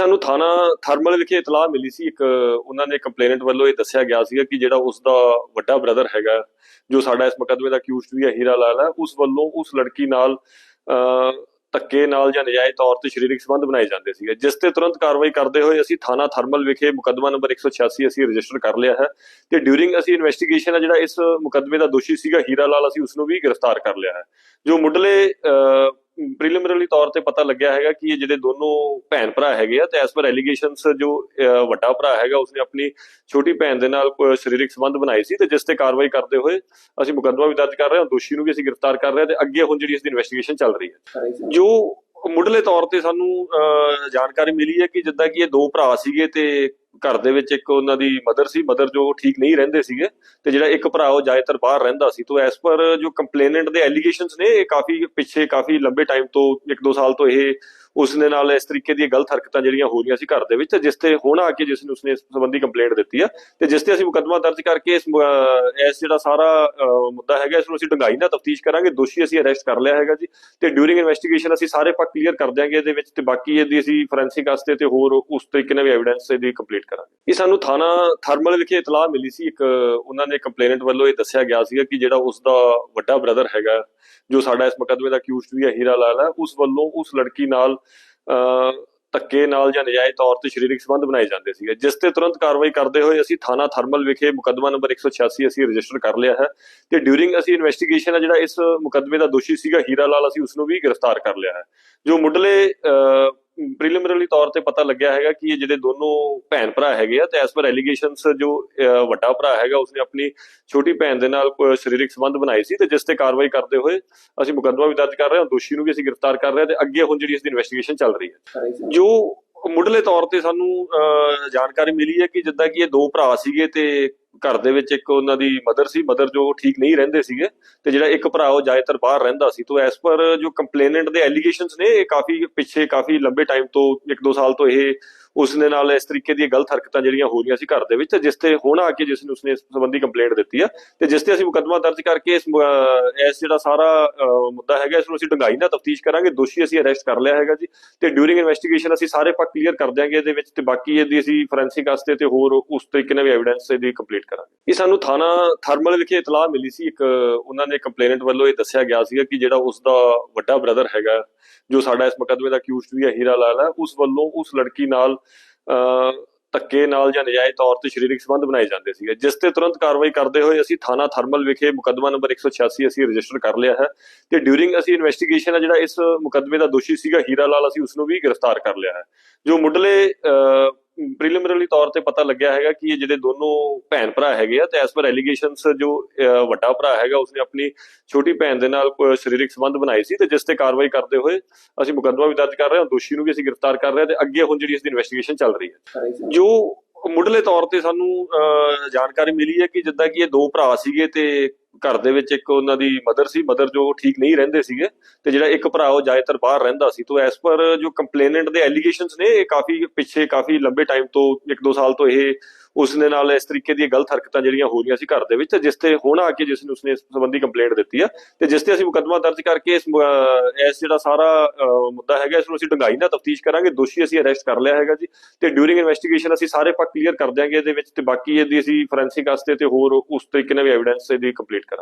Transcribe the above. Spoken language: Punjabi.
ਸਾਨੂੰ ਥਾਣਾ ਥਰਮਲ ਵਿਖੇ ਇਤਲਾਹ ਮਿਲੀ ਸੀ, ਇੱਕ ਉਹਨਾਂ ਨੇ ਕੰਪਲੇਨੈਂਟ ਵੱਲੋਂ ਇਹ ਦੱਸਿਆ ਗਿਆ ਸੀਗਾ ਕਿ ਜਿਹੜਾ ਉਸ ਦਾ ਵੱਡਾ ਬ੍ਰਦਰ ਹੈਗਾ, ਜੋ ਸਾਡਾ ਇਸ ਮੁਕੱਦਮੇ ਦਾ ਅਕਿਊਜ਼ਡ ਵੀ ਹੈ, ਹੀਰਾ ਲਾਲ ਹੈ, ਉਸ ਵੱਲੋਂ ਉਸ ਲੜਕੀ ਨਾਲ ਧੱਕੇ ਨਾਲ ਜਾਂ ਨਜਾਇਜ਼ ਤੌਰ ਤੇ ਸਰੀਰਕ ਸੰਬੰਧ ਬਣਾਏ ਜਾਂਦੇ ਸੀਗੇ, ਜਿਸ ਤੇ ਤੁਰੰਤ ਕਾਰਵਾਈ ਕਰਦੇ ਹੋਏ ਅਸੀਂ ਥਾਣਾ ਥਰਮਲ ਵਿਖੇ ਮੁਕੱਦਮਾ ਨੰਬਰ 186 ਅਸੀਂ ਰਜਿਸਟਰ ਕਰ ਲਿਆ ਹੈ ਤੇ ਡਿਊਰਿੰਗ ਅਸੀਂ ਇਨਵੈਸਟੀਗੇਸ਼ਨ ਹੈ ਜਿਹੜਾ ਇਸ ਮੁਕੱਦਮੇ ਦਾ ਦੋਸ਼ੀ ਸੀਗਾ, ਹੀਰਾ ਲਾਲ, ਅਸੀਂ ਉਸ ਨੂੰ ਵੀ ਗ੍ਰਿਫਤਾਰ ਕਰ ਲਿਆ ਹੈ, ਜੋ ਮੁੱਢਲੇ ਪ੍ਰੀਲਿਮਿਨਰੀ ਤੌਰ ਤੇ ਪਤਾ ਲੱਗਿਆ ਹੈਗਾ ਕਿ ਇਹ ਜਿਹੜੇ ਦੋਨੋਂ ਭੈਣ ਭਰਾ ਹੈਗੇ ਆ ਤੇ ਐਸ ਪਰ ਐਲੀਗੇਸ਼ਨਸ ਜੋ ਵੱਡਾ ਭਰਾ ਹੈਗਾ ਉਸਨੇ ਆਪਣੀ ਛੋਟੀ ਭੈਣ ਦੇ ਨਾਲ ਸਰੀਰਕ ਸੰਬੰਧ ਬਣਾਏ ਸੀ ਤੇ ਜਿਸ ਤੇ ਕਾਰਵਾਈ ਕਰਦੇ ਹੋਏ ਅਸੀਂ ਮੁਕੱਦਮਾ ਵੀ ਦਰਜ ਕਰ ਰਹੇ ਹਾਂ ਦੋਸ਼ੀ ਨੂੰ ਵੀ ਅਸੀਂ ਗ੍ਰਿਫਤਾਰ ਕਰ ਰਹੇ ਹਾਂ ਤੇ ਅੱਗੇ ਹੁਣ ਜਿਹੜੀ ਇਸ ਦੀ ਇਨਵੈਸਟੀਗੇਸ਼ਨ ਚੱਲ ਰਹੀ ਹੈ। ਜੋ ਮੁੱਢਲੇ ਤੌਰ ਤੇ ਸਾਨੂੰ ਅਹ, ਜਾਣਕਾਰੀ ਮਿਲੀ ਹੈ ਕਿ ਜਿੱਦਾਂ ਕਿ ਇਹ ਦੋ ਭਰਾ ਸੀਗੇ ਤੇ ਘਰ ਦੇ ਵਿੱਚ ਇੱਕ ਉਹਨਾਂ ਦੀ ਮਦਰ ਸੀ ਮਦਰ ਜੋ ਠੀਕ ਨਹੀਂ ਰਹਿੰਦੇ ਸੀਗੇ ਤੇ ਜਿਹੜਾ ਇੱਕ ਭਰਾ ਉਹ ਜ਼ਿਆਦਾਤਰ ਬਾਹਰ ਰਹਿੰਦਾ ਸੀ। ਤੋਂ ਐਸ ਪਰ ਜੋ ਕੰਪਲੇਨੈਂਟ ਦੇ ਐਲੀਗੇਸ਼ਨਸ ਨੇ, ਇਹ ਕਾਫੀ ਪਿੱਛੇ ਕਾਫੀ ਲੰਬੇ ਟਾਈਮ ਤੋਂ, ਇੱਕ ਦੋ ਸਾਲ ਤੋਂ ਇਹ ਉਸਨੇ ਨਾਲ ਇਸ ਤਰੀਕੇ ਦੀਆਂ ਗਲਤ ਹਰਕਤਾਂ ਜਿਹੜੀਆਂ ਹੋ ਰਹੀਆਂ ਸੀ ਘਰ ਦੇ ਵਿੱਚ ਤੇ ਜਿਸ ਤੇ ਹੁਣ ਆ ਕੇ ਜਿਸ ਨੇ ਉਸਨੇ ਸੰਬੰਧੀ ਕੰਪਲੇਂਟ ਦਿੱਤੀ ਆ, ਤੇ ਜਿਸ ਤੇ ਅਸੀਂ ਮੁਕੱਦਮਾ ਦਰਜ ਕਰਕੇ ਇਸ ਇਸ ਜਿਹੜਾ ਸਾਰਾ ਮੁੱਦਾ ਹੈਗਾ, ਇਸ ਨੂੰ ਅਸੀਂ ਡੂੰਘਾਈ ਨਾਲ ਤਫਤੀਸ਼ ਕਰਾਂਗੇ। ਦੋਸ਼ੀ ਅਸੀਂ ਅਰੈਸਟ ਕਰ ਲਿਆ ਹੈਗਾ ਜੀ, ਤੇ ਡਿਊਰਿੰਗ ਇਨਵੈਸਟੀਗੇਸ਼ਨ ਅਸੀਂ ਸਾਰੇ ਪੱਖ ਕਲੀਅਰ ਕਰ ਦਿਆਂਗੇ ਇਹਦੇ ਵਿੱਚ, ਤੇ ਬਾਕੀ ਇਹਦੀ ਅਸੀਂ ਫੋਰੈਂਸਿਕ ਵਾਸਤੇ ਤੇ ਹੋਰ ਉਸ ਤਰੀਕੇ ਨਾਲ ਵੀ ਐਵੀਡੈਂਸ ਇਹਦੀ ਕੰਪਲੀਟ ਕਰਾਂਗੇ। ਇਹ ਸਾਨੂੰ ਥਾਣਾ ਥਰਮਲ ਵਿਖੇ ਇਤਲਾਹ ਮਿਲੀ ਸੀ, ਇੱਕ ਉਹਨਾਂ ਨੇ ਕੰਪਲੇਨੈਂਟ ਵੱਲੋਂ ਇਹ ਦੱਸਿਆ ਗਿਆ ਸੀਗਾ ਕਿ ਜਿਹੜਾ ਉਸ ਦਾ ਵੱਡਾ ਬ੍ਰਦਰ ਹੈਗਾ, ਜੋ ਸਾਡਾ ਇਸ ਮੁਕੱਦਮੇ ਦਾ ਅਕਿਊਜ਼ਡ ਵੀ ਹੈ, ਹੀਰਾ ਲਾਲ ਹੈ, ਉਸ ਵੱਲੋਂ ਉਸ ਲੜਕੀ ਨਾਲ ਧੱਕੇ ਨਾਲ ਜਾਂ ਨਜਾਇਜ਼ ਤੌਰ ਤੇ ਸਰੀਰਕ ਸੰਬੰਧ ਬਣਾਏ ਜਾਂਦੇ ਸੀਗੇ। ਜਿਸ ਤੇ ਤੁਰੰਤ ਕਾਰਵਾਈ ਕਰਦੇ ਹੋਏ ਅਸੀਂ ਥਾਣਾ ਥਰਮਲ ਵਿਖੇ ਮੁਕੱਦਮਾ ਨੰਬਰ 186 ਅਸੀਂ ਰਜਿਸਟਰ ਕਰ ਲਿਆ ਹੈ ਤੇ ਡਿਊਰਿੰਗ ਅਸੀਂ ਇਨਵੈਸਟੀਗੇਸ਼ਨ ਹੈ ਜਿਹੜਾ ਇਸ ਮੁਕੱਦਮੇ ਦਾ ਦੋਸ਼ੀ ਸੀਗਾ ਹੀਰਾ ਲਾਲ, ਅਸੀਂ ਉਸ ਨੂੰ ਵੀ ਗ੍ਰਿਫਤਾਰ ਕਰ ਲਿਆ ਹੈ। ਜੋ ਮੁੱਢਲੇ ਪ੍ਰੀਲਿਮਿਨਰੀ ਤੌਰ ਤੇ ਪਤਾ ਲੱਗਿਆ ਹੈਗਾ ਕਿ ਇਹ ਜਿਹੜੇ ਦੋਨੋਂ ਭੈਣ ਭਰਾ ਹੈਗੇ ਆ ਤੇ ਐਸ ਪਰ ਐਲੀਗੇਸ਼ਨਸ ਜੋ ਵੱਡਾ ਭਰਾ ਹੈਗਾ ਉਸਨੇ ਆਪਣੀ ਛੋਟੀ ਭੈਣ ਦੇ ਨਾਲ ਸਰੀਰਕ ਸੰਬੰਧ ਬਣਾਏ ਸੀ ਤੇ ਜਿਸ ਤੇ ਕਾਰਵਾਈ ਕਰਦੇ ਹੋਏ ਅਸੀਂ ਮੁਕੱਦਮਾ ਵੀ ਦਰਜ ਕਰ ਰਹੇ ਹਾਂ ਦੋਸ਼ੀ ਨੂੰ ਵੀ ਅਸੀਂ ਗ੍ਰਿਫਤਾਰ ਕਰ ਰਹੇ ਹਾਂ ਤੇ ਅੱਗੇ ਹੁਣ ਜਿਹੜੀ ਇਸ ਦੀ ਇਨਵੈਸਟੀਗੇਸ਼ਨ ਚੱਲ ਰਹੀ ਹੈ। ਜੋ ਮੁੱਢਲੇ ਤੌਰ ਤੇ ਸਾਨੂੰ ਅਹ, ਜਾਣਕਾਰੀ ਮਿਲੀ ਹੈ ਕਿ ਜਿੱਦਾਂ ਕਿ ਇਹ ਦੋ ਭਰਾ ਸੀਗੇ ਤੇ ਘਰ ਦੇ ਵਿੱਚ ਇੱਕ ਉਹਨਾਂ ਦੀ ਮਦਰ ਸੀ ਮਦਰ ਜੋ ਠੀਕ ਨਹੀਂ ਰਹਿੰਦੇ ਸੀਗੇ ਤੇ ਜਿਹੜਾ ਇੱਕ ਭਰਾ ਉਹ ਜ਼ਿਆਦਾਤਰ ਬਾਹਰ ਰਹਿੰਦਾ ਸੀ। ਤੋਂ ਐਸ ਪਰ ਜੋ ਕੰਪਲੇਨੈਂਟ ਦੇ ਐਲੀਗੇਸ਼ਨਸ ਨੇ, ਇਹ ਕਾਫੀ ਪਿੱਛੇ ਕਾਫੀ ਲੰਬੇ ਟਾਈਮ ਤੋਂ, ਇੱਕ ਦੋ ਸਾਲ ਤੋਂ ਇਹ ਉਸਨੇ ਨਾਲ ਇਸ ਤਰੀਕੇ ਦੀਆਂ ਗਲਤ ਹਰਕਤਾਂ ਜਿਹੜੀਆਂ ਹੋ ਰਹੀਆਂ ਸੀ ਘਰ ਦੇ ਵਿੱਚ ਤੇ ਜਿਸ ਤੇ ਹੁਣ ਆ ਕੇ ਜਿਸ ਨੇ ਉਸਨੇ ਸੰਬੰਧੀ ਕੰਪਲੇਂਟ ਦਿੱਤੀ ਆ, ਤੇ ਜਿਸ ਤੇ ਅਸੀਂ ਮੁਕੱਦਮਾ ਦਰਜ ਕਰਕੇ ਇਸ ਇਸ ਜਿਹੜਾ ਸਾਰਾ ਮੁੱਦਾ ਹੈਗਾ, ਇਸ ਨੂੰ ਅਸੀਂ ਡੂੰਘਾਈ ਨਾਲ ਤਫਤੀਸ਼ ਕਰਾਂਗੇ। ਦੋਸ਼ੀ ਅਸੀਂ ਅਰੈਸਟ ਕਰ ਲਿਆ ਹੈਗਾ ਜੀ, ਤੇ ਡਿਊਰਿੰਗ ਇਨਵੈਸਟੀਗੇਸ਼ਨ ਅਸੀਂ ਸਾਰੇ ਪੱਖ ਕਲੀਅਰ ਕਰ ਦਿਆਂਗੇ ਇਹਦੇ ਵਿੱਚ, ਤੇ ਬਾਕੀ ਇਹਦੀ ਅਸੀਂ ਫੋਰੈਂਸਿਕ ਵਾਸਤੇ ਤੇ ਹੋਰ ਉਸ ਤਰੀਕੇ ਨਾਲ ਵੀ ਐਵੀਡੈਂਸ ਇਹਦੀ ਕੰਪਲੀਟ ਕਰਾਂਗੇ। ਇਹ ਸਾਨੂੰ ਥਾਣਾ ਥਰਮਲ ਵਿਖੇ ਇਤਲਾਹ ਮਿਲੀ ਸੀ, ਇੱਕ ਉਹਨਾਂ ਨੇ ਕੰਪਲੇਨੈਂਟ ਵੱਲੋਂ ਇਹ ਦੱਸਿਆ ਗਿਆ ਸੀਗਾ ਕਿ ਜਿਹੜਾ ਉਸ ਦਾ ਵੱਡਾ ਬ੍ਰਦਰ ਹੈਗਾ, ਜੋ ਸਾਡਾ ਇਸ ਮੁਕੱਦਮੇ ਦਾ ਅਕਿਊਜ਼ਡ ਵੀ ਹੈ, ਹੀਰਾ ਲਾਲ ਹੈ, ਉਸ ਵੱਲੋਂ ਉਸ ਲੜਕੀ ਨਾਲ ਧੱਕੇ ਨਾਲ ਜਾਂ ਨਜਾਇਜ਼ ਤੌਰ ਤੇ ਸਰੀਰਕ ਸੰਬੰਧ ਬਣਾਏ ਜਾਂਦੇ ਸੀਗੇ। ਜਿਸ ਤੇ ਤੁਰੰਤ ਕਾਰਵਾਈ ਕਰਦੇ ਹੋਏ ਅਸੀਂ ਥਾਣਾ ਥਰਮਲ ਵਿਖੇ ਮੁਕੱਦਮਾ ਨੰਬਰ 186 ਅਸੀਂ ਰਜਿਸਟਰ ਕਰ ਲਿਆ ਹੈ ਤੇ ਡਿਊਰਿੰਗ ਅਸੀਂ ਇਨਵੈਸਟੀਗੇਸ਼ਨ ਹੈ ਜਿਹੜਾ ਇਸ ਮੁਕੱਦਮੇ ਦਾ ਦੋਸ਼ੀ ਸੀਗਾ ਹੀਰਾ ਲਾਲ ਅਸੀਂ ਉਸ ਨੂੰ ਵੀ ਗ੍ਰਿਫਤਾਰ ਕਰ ਲਿਆ ਹੈ। ਜੋ ਮੁੱਢਲੇ ਪ੍ਰੀਲਿਮਿਨਰੀ ਤੌਰ ਤੇ ਪਤਾ ਲੱਗਿਆ ਹੈਗਾ ਕਿ ਇਹ ਜਿਹੜੇ ਦੋਨੋਂ ਭੈਣ ਭਰਾ ਹੈਗੇ ਆ ਤੇ ਐਸ ਪਰ ਐਲੀਗੇਸ਼ਨਸ ਜੋ ਵੱਡਾ ਭਰਾ ਹੈਗਾ ਉਸਨੇ ਆਪਣੀ ਛੋਟੀ ਭੈਣ ਦੇ ਨਾਲ ਸਰੀਰਕ ਸੰਬੰਧ ਬਣਾਏ ਸੀ ਤੇ ਜਿਸ ਤੇ ਕਾਰਵਾਈ ਕਰਦੇ ਹੋਏ ਅਸੀਂ ਮੁਕੱਦਮਾ ਵੀ ਦਰਜ ਕਰ ਰਹੇ ਹਾਂ ਦੋਸ਼ੀ ਨੂੰ ਵੀ ਅਸੀਂ ਗ੍ਰਿਫਤਾਰ ਕਰ ਰਹੇ ਹਾਂ ਤੇ ਅੱਗੇ ਹੁਣ ਜਿਹੜੀ ਇਸ ਦੀ ਇਨਵੈਸਟੀਗੇਸ਼ਨ ਚੱਲ ਰਹੀ ਹੈ। ਜੋ ਮੁੱਢਲੇ ਤੌਰ ਤੇ ਸਾਨੂੰ ਅਹ, ਜਾਣਕਾਰੀ ਮਿਲੀ ਹੈ ਕਿ ਜਿੱਦਾਂ ਕਿ ਇਹ ਦੋ ਭਰਾ ਸੀਗੇ ਤੇ ਘਰ ਦੇ ਵਿੱਚ ਇੱਕ ਉਹਨਾਂ ਦੀ ਮਦਰ ਸੀ ਮਦਰ ਜੋ ਠੀਕ ਨਹੀਂ ਰਹਿੰਦੇ ਸੀਗੇ ਤੇ ਜਿਹੜਾ ਇੱਕ ਭਰਾ ਉਹ ਜ਼ਿਆਦਾਤਰ ਬਾਹਰ ਰਹਿੰਦਾ ਸੀ। ਤੋਂ ਐਸ ਪਰ ਜੋ ਕੰਪਲੇਨੈਂਟ ਦੇ ਐਲੀਗੇਸ਼ਨਸ ਨੇ ਇਹ ਕਾਫੀ ਪਿੱਛੇ ਕਾਫੀ ਲੰਬੇ ਟਾਈਮ ਤੋਂ ਇੱਕ ਦੋ ਸਾਲ ਤੋਂ ਇਹ ਉਸਨੇ ਨਾਲ ਇਸ ਤਰੀਕੇ ਦੀਆਂ ਗਲਤ ਹਰਕਤਾਂ ਜਿਹੜੀਆਂ ਹੋ ਰਹੀਆਂ ਸੀ ਘਰ ਦੇ ਵਿੱਚ ਜਿਸ ਤੇ ਹੁਣ ਆ ਕੇ ਜਿਸ ਨੇ ਉਸਨੇ ਸੰਬੰਧੀ ਕੰਪਲੇਂਟ ਦਿੱਤੀ ਆ। ਤੇ ਜਿਸ ਤੇ ਅਸੀਂ ਮੁਕੱਦਮਾ ਦਰਜ ਕਰਕੇ ਇਸ ਇਸ ਜਿਹੜਾ ਸਾਰਾ ਅਹ, ਮੁੱਦਾ ਹੈਗਾ ਇਸ ਨੂੰ ਅਸੀਂ ਡੂੰਘਾਈ ਨਾਲ ਤਫਤੀਸ਼ ਕਰਾਂਗੇ। ਦੋਸ਼ੀ ਅਸੀਂ ਅਰੈਸਟ ਕਰ ਲਿਆ ਹੈਗਾ ਜੀ। ਤੇ ਡਿਊਰਿੰਗ ਇਨਵੈਸਟੀਗੇਸ਼ਨ ਅਸੀਂ ਸਾਰੇ ਪੱਖ ਕਲੀਅਰ ਕਰ ਦਿਆਂਗੇ ਇਹਦੇ ਵਿੱਚ ਤੇ ਬਾਕੀ ਇਹਦੀ ਅਸੀਂ ਫੋਰੈਂਸਿਕ ਵਾਸਤੇ ਤੇ ਹੋਰ ਉਸ ਤਰੀਕੇ ਨਾਲ ਵੀ ਐਵੀਡੈਂਸ ਇਹਦੀ ਕੰਪਲੀਟ ਕਰਾਂਗੇ